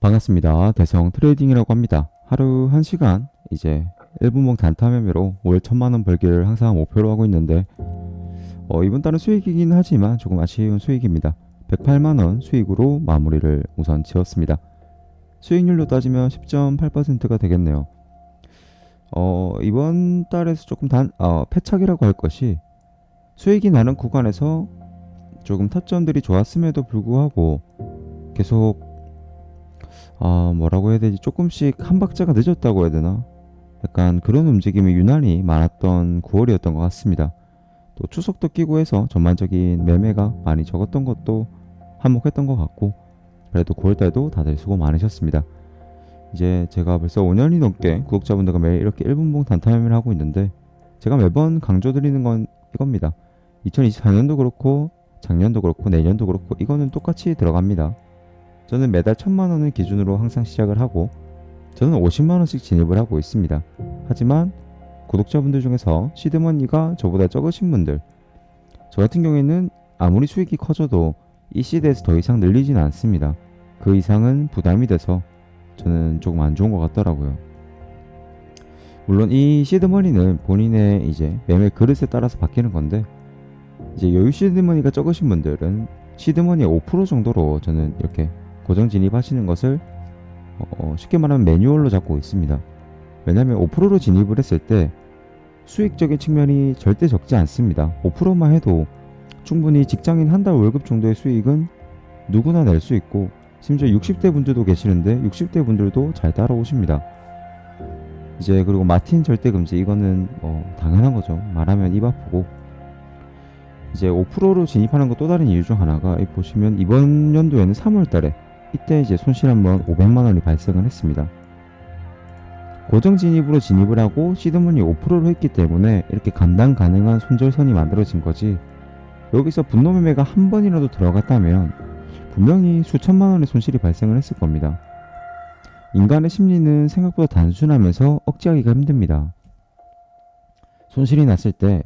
반갑습니다. 대성 트레이딩이라고 합니다. 하루 1시간 이제 1분봉 단타 매매로 월 천만원 벌기를 항상 목표로 하고 있는데 어, 이번 달은 수익이긴 하지만 조금 아쉬운 수익입니다. 108만원 수익으로 마무리를 우선 지었습니다. 수익률로 따지면 10.8%가 되겠네요. 어, 이번 달에서 조금 단, 어, 패착이라고 할 것이 수익이 나는 구간에서 조금 타점들이 좋았음에도 불구하고 계속 아 뭐라고 해야 되지? 조금씩 한 박자가 늦었다고 해야 되나? 약간 그런 움직임이 유난히 많았던 9월이었던 것 같습니다. 또 추석도 끼고 해서 전반적인 매매가 많이 적었던 것도 한몫했던 것 같고 그래도 9월달도 다들 수고 많으셨습니다. 이제 제가 벌써 5년이 넘게 구독자분들과 매일 이렇게 1분봉 단타 매매를 하고 있는데 제가 매번 강조드리는 건 이겁니다. 2024년도 그렇고 작년도 그렇고 내년도 그렇고 이거는 똑같이 들어갑니다 저는 매달 천만 원을 기준으로 항상 시작을 하고 저는 50만 원씩 진입을 하고 있습니다. 하지만 구독자분들 중에서 시드머니가 저보다 적으신 분들 저 같은 경우에는 아무리 수익이 커져도 이 시대에서 더 이상 늘리진 않습니다. 그 이상은 부담이 돼서 저는 조금 안 좋은 것 같더라고요. 물론 이 시드머니는 본인의 이제 매매 그릇에 따라서 바뀌는 건데 이제 여유 시드머니가 적으신 분들은 시드머니의 5% 정도로 저는 이렇게 고정 진입하시는 것을 어, 쉽게 말하면 매뉴얼로 잡고 있습니다. 왜냐하면 5%로 진입을 했을 때 수익적인 측면이 절대 적지 않습니다. 5%만 해도 충분히 직장인 한 달 월급 정도의 수익은 누구나 낼 수 있고 심지어 60대 분들도 계시는데 60대 분들도 잘 따라오십니다. 이제 그리고 마틴 절대 금지 이거는 뭐 당연한 거죠. 말하면 입 아프고 이제 5%로 진입하는 것 또 다른 이유 중 하나가 이 보시면 이번 연도에는 3월 달에 이때 이제 손실 한번 500만 원이 발생을 했습니다. 고정 진입으로 진입을 하고 시드문이 5%로 했기 때문에 이렇게 감당 가능한 손절선이 만들어진 거지. 여기서 분노 매매가 한 번이라도 들어갔다면 분명히 수천만 원의 손실이 발생을 했을 겁니다. 인간의 심리는 생각보다 단순하면서 억제하기가 힘듭니다. 손실이 났을 때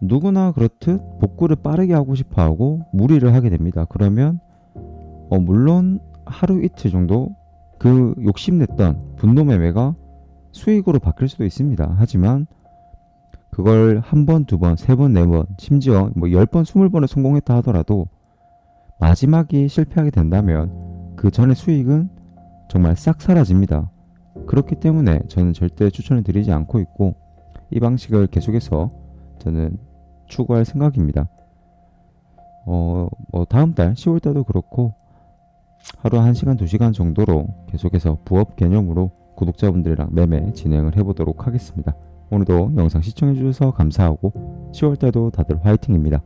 누구나 그렇듯 복구를 빠르게 하고 싶어 하고 무리를 하게 됩니다. 그러면 어, 물론 하루 이틀 정도 그 욕심냈던 분노 매매가 수익으로 바뀔 수도 있습니다. 하지만 그걸 한 번, 두 번, 세 번, 네 번, 심지어 뭐열 번, 스물 번을 성공했다 하더라도 마지막이 실패하게 된다면 그 전의 수익은 정말 싹 사라집니다. 그렇기 때문에 저는 절대 추천을 드리지 않고 있고 이 방식을 계속해서 저는 추구할 생각입니다. 어, 뭐 다음 달 10월 달도 그렇고 하루 1시간, 2시간 정도로 계속해서 부업 개념으로 구독자분들이랑 매매 진행을 해보도록 하겠습니다. 오늘도 영상 시청해주셔서 감사하고 10월 달도 다들 화이팅입니다.